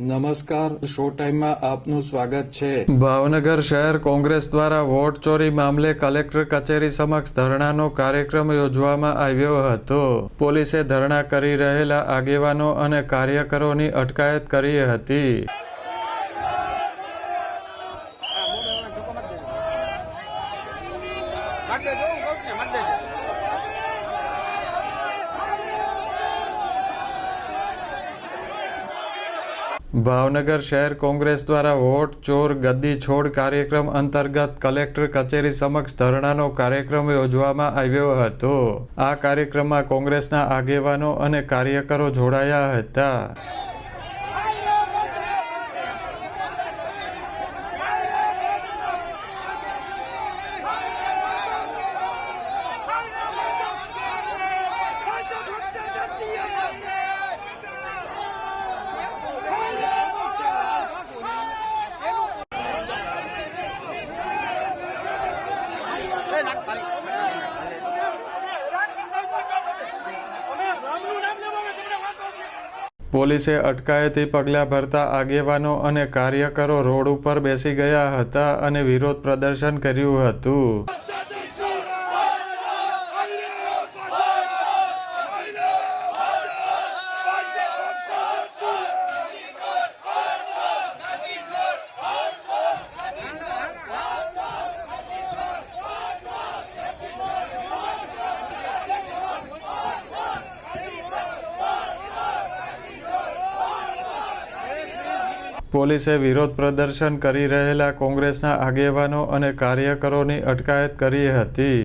નમસ્કાર શો ટાઈમમાં આપનું સ્વાગત છે. ભાવનગર શહેર કોંગ્રેસ દ્વારા વોટ ચોરી મામલે કલેક્ટર કચેરી સમક્ષ ધરણાનો કાર્યક્રમ યોજવામાં આવ્યો હતો. પોલીસે ધરણા કરી રહેલા આગેવાનો અને કાર્યકરોની અટકાયત કરી હતી. દેજો. ભાવનગર શહેર કોંગ્રેસ દ્વારા વોટ, ચોર, ગદ્દી છોડ કાર્યક્રમ અંતર્ગત કલેક્ટર કચેરી સમક્ષ ધરણાનો કાર્યક્રમ યોજવામાં આવ્યો હતો. આ કાર્યક્રમમાં કોંગ્રેસના આગેવાનો અને કાર્યકરો જોડાયા હતા. પોલીસે અટકાયતી પગલાં ભરતા આગેવાનો અને કાર્યકરો રોડ ઉપર બેસી ગયા હતા અને વિરોધ પ્રદર્શન કર્યું હતું. પોલીસે વિરોધ પ્રદર્શન કરી રહેલા કોંગ્રેસના આગેવાનો અને કાર્યકરોની અટકાયત કરી હતી.